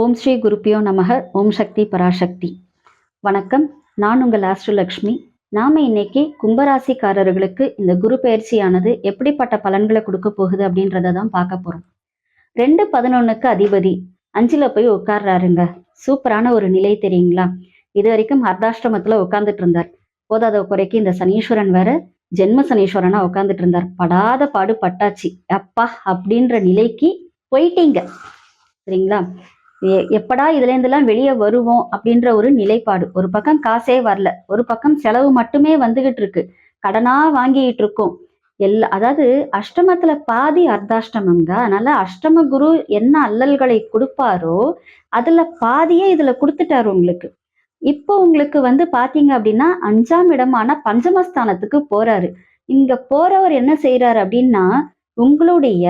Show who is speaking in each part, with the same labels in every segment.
Speaker 1: ஓம் ஸ்ரீ குருப்பியோ நமக ஓம் சக்தி பராசக்தி. வணக்கம் நான் உங்கள் ஆஸ்ட்ரலக்ஷ்மி நாம இன்னைக்கு கும்பராசிக்காரர்களுக்கு இந்த குரு பயிற்சியானது எப்படிப்பட்ட பலன்களை கொடுக்க போகுது அப்படின்றத தான் பார்க்க போறோம். ரெண்டு பதினொன்னுக்கு அதிபதி அஞ்சுல போய் உட்கார்றாருங்க. சூப்பரான ஒரு நிலை தெரியுங்களா? இது வரைக்கும் அர்த்தாஷ்டமத்துல உட்கார்ந்துட்டு இருந்தார். போதாத குறைக்கு இந்த சனீஸ்வரன் வேற ஜென்ம சனீஸ்வரனா உட்கார்ந்துட்டு இருந்தார். படாத பாடு பட்டாச்சு. அப்பா அப்படின்ற நிலைக்கு போயிட்டீங்க. சரிங்களா? எப்படா இதுல வெளியே வருவோம் அப்படின்ற ஒரு நிலைப்பாடு. ஒரு பக்கம் காசே வரல. ஒரு பக்கம் செலவு மட்டுமே வந்துகிட்டு இருக்கு. கடனா வாங்கிட்டு இருக்கோம். எல்லா அதாவது அஷ்டமத்துல பாதி அர்த்தாஷ்டமங்க அதனால அஷ்டம குரு என்ன அல்லல்களை கொடுப்பாரோ அதுல பாதியே இதுல கொடுத்துட்டாரு உங்களுக்கு. இப்போ உங்களுக்கு வந்து பாத்தீங்க அப்படின்னா அஞ்சாம் இடமான பஞ்சமஸ்தானத்துக்கு போறாரு. இங்க போறவர் என்ன செய்யறாரு அப்படின்னா உங்களுடைய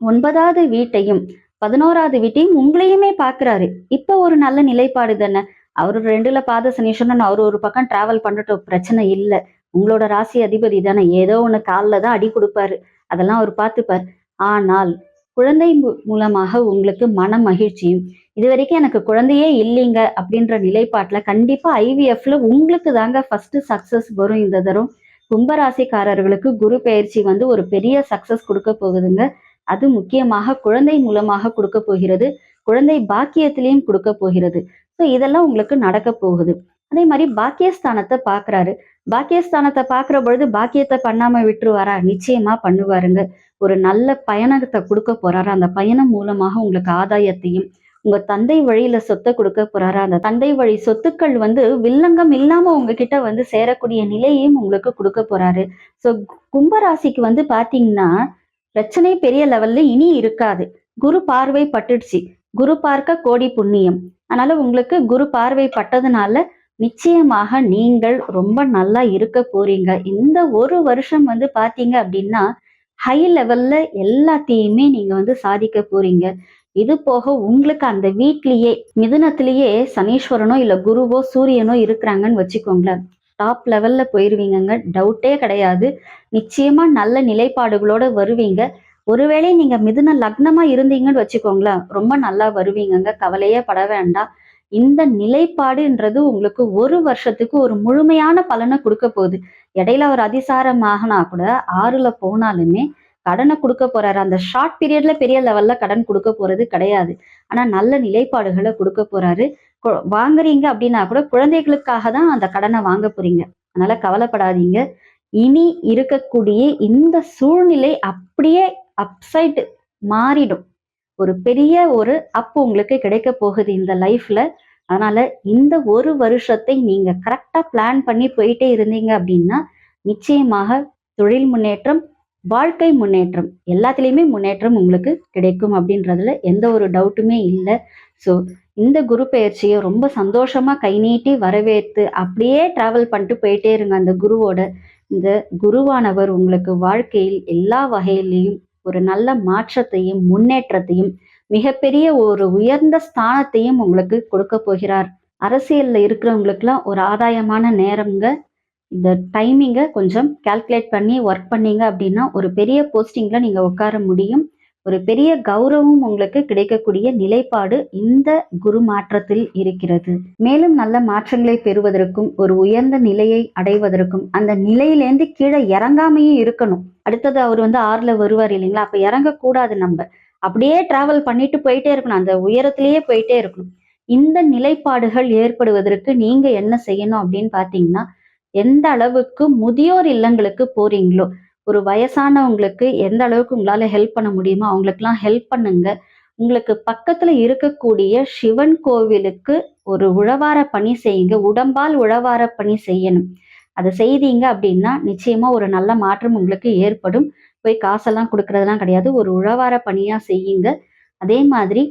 Speaker 1: ஒன்பதாவது வீட்டையும் பதினோராவது வீட்டையும் உங்களையுமே பாக்குறாரு. இப்ப ஒரு நல்ல நிலைப்பாடு தானே? அவர் ரெண்டுல பாத சனீஸ்வரன் அவர் ஒரு பக்கம் டிராவல் பண்ணட்டும் பிரச்சனை இல்லை. உங்களோட ராசி அதிபதி தானே? ஏதோ ஒண்ணு காலில் தான் அடி கொடுப்பாரு. அதெல்லாம் அவர் பார்த்துப்பார். ஆனால் குழந்தை மூலமாக உங்களுக்கு மன மகிழ்ச்சியும் இது வரைக்கும் எனக்கு குழந்தையே இல்லைங்க அப்படின்ற நிலைப்பாட்டுல கண்டிப்பா ஐவிஎஃப்ல உங்களுக்கு தாங்க ஃபர்ஸ்ட் சக்சஸ் வரும் இந்த தரம். கும்பராசிக்காரர்களுக்கு குரு பயிற்சி வந்து ஒரு பெரிய சக்சஸ் கொடுக்க போகுதுங்க. அது முக்கியமாக குழந்தை மூலமாக கொடுக்க போகிறது. குழந்தை பாக்கியத்திலையும் கொடுக்க போகிறது. ஸோ இதெல்லாம் உங்களுக்கு நடக்க போகுது. அதே மாதிரி பாக்கியஸ்தானத்தை பார்க்குறாரு. பாக்கியஸ்தானத்தை பார்க்குற பொழுது பாக்கியத்தை பண்ணாம விட்டுருவாரா? நிச்சயமா பண்ணுவாருங்க. ஒரு நல்ல பயணத்தை கொடுக்க போறாரு? அந்த பயணம் மூலமாக உங்களுக்கு ஆதாயத்தையும் உங்க தந்தை வழியில சொத்தை கொடுக்க போறாரு? அந்த தந்தை வழி சொத்துக்கள் வந்து வில்லங்கம் இல்லாம உங்ககிட்ட வந்து சேரக்கூடிய நிலையையும் உங்களுக்கு கொடுக்க போறாரு. ஸோ கும்பராசிக்கு வந்து பாத்தீங்கன்னா பிரச்சனை பெரிய லெவல்ல இனி இருக்காது. குரு பார்வை பட்டுடுச்சு. குரு பார்க்க கோடி புண்ணியம். அதனால உங்களுக்கு குரு பார்வை பட்டதுனால நிச்சயமாக நீங்கள் ரொம்ப நல்லா இருக்க போறீங்க. இந்த ஒரு வருஷம் வந்து பாத்தீங்க அப்படின்னா ஹை லெவல்ல எல்லாத்தையுமே நீங்க வந்து சாதிக்க போறீங்க. இது போக உங்களுக்கு அந்த வீட்லயே மிதுனத்திலேயே சனீஸ்வரனோ இல்ல குருவோ சூரியனோ இருக்கிறாங்கன்னு வச்சுக்கோங்களேன். டாப் லெவல்ல போயிருவீங்கங்க. டவுட்டே கிடையாது. நிச்சயமா நல்ல நிலைப்பாடுகளோட வருவீங்க. ஒருவேளை நீங்க மிதுன லக்னமா இருந்தீங்கன்னு வச்சுக்கோங்களேன் ரொம்ப நல்லா வருவீங்கங்க. கவலையே பட வேண்டாம். இந்த நிலைப்பாடுன்றது உங்களுக்கு ஒரு வருஷத்துக்கு ஒரு முழுமையான பலனை கொடுக்க போகுது. இடையில அவர் அதிசாரமாகனா கூட ஆறுல போனாலுமே கடனை கொடுக்க போறாரு. அந்த ஷார்ட் பீரியட்ல பெரிய லெவல்ல கடன் கொடுக்க போறது கிடையாது. ஆனா நல்ல நிலைப்பாடுகளை கொடுக்க போறாரு. வாங்குறீங்க அப்படின்னா கூட குழந்தைகளுக்காக தான் அந்த கடனை வாங்க போறீங்க. அதனால கவலைப்படாதீங்க. இனி இருக்கக்கூடிய இந்த சூழ்நிலை அப்படியே அப்சைட் மாறிடும். ஒரு பெரிய ஒரு அப் உங்களுக்கு கிடைக்க போகுது இந்த லைஃப்ல அதனால இந்த ஒரு வருஷத்தை நீங்க கரெக்டா பிளான் பண்ணி போயிட்டே இருந்தீங்க அப்படின்னா நிச்சயமாக தொழில் முன்னேற்றம் வாழ்க்கை முன்னேற்றம் எல்லாத்துலேயுமே முன்னேற்றம் உங்களுக்கு கிடைக்கும் அப்படின்றதுல எந்த ஒரு டவுட்டுமே இல்லை. ஸோ இந்த குரு பெயர்ச்சியை ரொம்ப சந்தோஷமா கை நீட்டி வரவேற்று அப்படியே டிராவல் பண்ணிட்டு போயிட்டே இருங்க அந்த குருவோட. இந்த குருவானவர் உங்களுக்கு வாழ்க்கையில் எல்லா வகையிலையும் ஒரு நல்ல மாற்றத்தையும் முன்னேற்றத்தையும் மிகப்பெரிய ஒரு உயர்ந்த ஸ்தானத்தையும் உங்களுக்கு கொடுக்க போகிறார். அரசியல்ல இருக்கிறவங்களுக்குலாம் ஒரு ஆதாயமான நேரம்ங்க. இந்த டைமிங்கை கொஞ்சம் கால்குலேட் பண்ணி ஒர்க் பண்ணீங்க அப்படின்னா ஒரு பெரிய போஸ்டிங்ல நீங்க உட்கார முடியும். ஒரு பெரிய கௌரவம் உங்களுக்கு கிடைக்கக்கூடிய நிலைப்பாடு இந்த குரு மாற்றத்தில் இருக்கிறது. மேலும் நல்ல மாற்றங்களை பெறுவதற்கும் ஒரு உயர்ந்த நிலையை அடைவதற்கும் அந்த நிலையிலேருந்து கீழே இறங்காமையும் இருக்கணும். அடுத்தது அவர் வந்து ஆறுல வருவார் இல்லைங்களா? அப்ப இறங்கக்கூடாது நம்ம. அப்படியே டிராவல் பண்ணிட்டு போயிட்டே இருக்கணும். அந்த உயரத்திலேயே போயிட்டே இருக்கணும். இந்த நிலைப்பாடுகள் ஏற்படுவதற்கு நீங்க என்ன செய்யணும் அப்படின்னு பாத்தீங்கன்னா எந்த அளவுக்கு முதியோர் இல்லங்களுக்கு போறீங்களோ ஒரு வயசானவங்களுக்கு எந்த அளவுக்கு உங்களால ஹெல்ப் பண்ண முடியுமோ அவங்களுக்குலாம் ஹெல்ப் பண்ணுங்க. உங்களுக்கு பக்கத்துல இருக்கக்கூடிய சிவன் கோவிலுக்கு ஒரு உழவார பணி செய்யுங்க. உடம்பால் உழவார பணி செய்யணும். அதை செய்தீங்க அப்படின்னா நிச்சயமா ஒரு நல்ல மாற்றம் உங்களுக்கு ஏற்படும். போய் காசெல்லாம் கொடுக்கறதெல்லாம் கிடையாது. ஒரு உழவார பணியா செய்யுங்க. அதே மாதிரி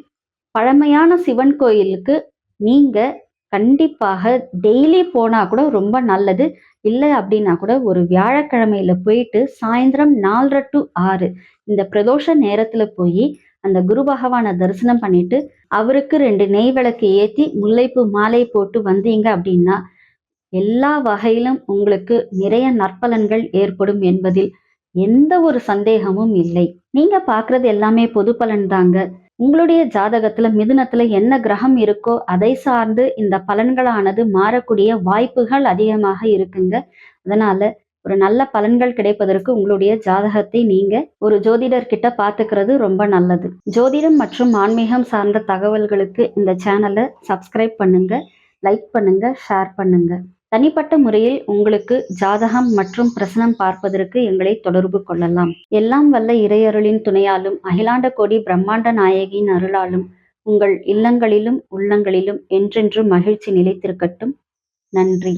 Speaker 1: பழமையான சிவன் கோயிலுக்கு நீங்க கண்டிப்பாக டெய்லி போனா கூட ரொம்ப நல்லது. இல்லை அப்படின்னா கூட ஒரு வியாழக்கிழமையில போயிட்டு சாயந்தரம் நாலரை டு ஆறு இந்த பிரதோஷ நேரத்துல போய் அந்த குரு பகவானை தரிசனம் பண்ணிட்டு அவருக்கு ரெண்டு நெய் விளக்கு ஏத்தி முல்லைப்பூ மாலை போட்டு வந்தீங்க அப்படின்னா எல்லா வகையிலும் உங்களுக்கு நிறைய நற்பலன்கள் ஏற்படும் என்பதில் எந்த ஒரு சந்தேகமும் இல்லை. நீங்க பாக்குறது எல்லாமே பொது பலன் தாங்க. உங்களுடைய ஜாதகத்துல மிதுனத்துல என்ன கிரகம் இருக்கோ அதை சார்ந்து இந்த பலன்களானது மாறக்கூடிய வாய்ப்புகள் அதிகமாக இருக்குங்க. அதனால ஒரு நல்ல பலன்கள் கிடைப்பதற்கு உங்களுடைய ஜாதகத்தை நீங்க ஒரு ஜோதிடர் கிட்ட பாத்துக்கிறது ரொம்ப நல்லது. ஜோதிடம் மற்றும் ஆன்மீகம் சார்ந்த தகவல்களுக்கு இந்த சேனலை சப்ஸ்கிரைப் பண்ணுங்க லைக் பண்ணுங்க ஷேர் பண்ணுங்க. தனிப்பட்ட முறையில் உங்களுக்கு ஜாதகம் மற்றும் பிரசனம் பார்ப்பதற்கு எங்களை தொடர்பு கொள்ளலாம். எல்லாம் வல்ல இறையருளின் துணையாலும் அகிலாண்ட கோடி பிரம்மாண்ட நாயகியின் அருளாலும் உங்கள் இல்லங்களிலும் உள்ளங்களிலும் என்றென்றும் மகிழ்ச்சி நிலைத்திருக்கட்டும். நன்றி.